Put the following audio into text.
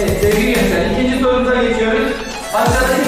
Evet sevgili gençler ikinci sorumuza geçiyoruz. Başlatın.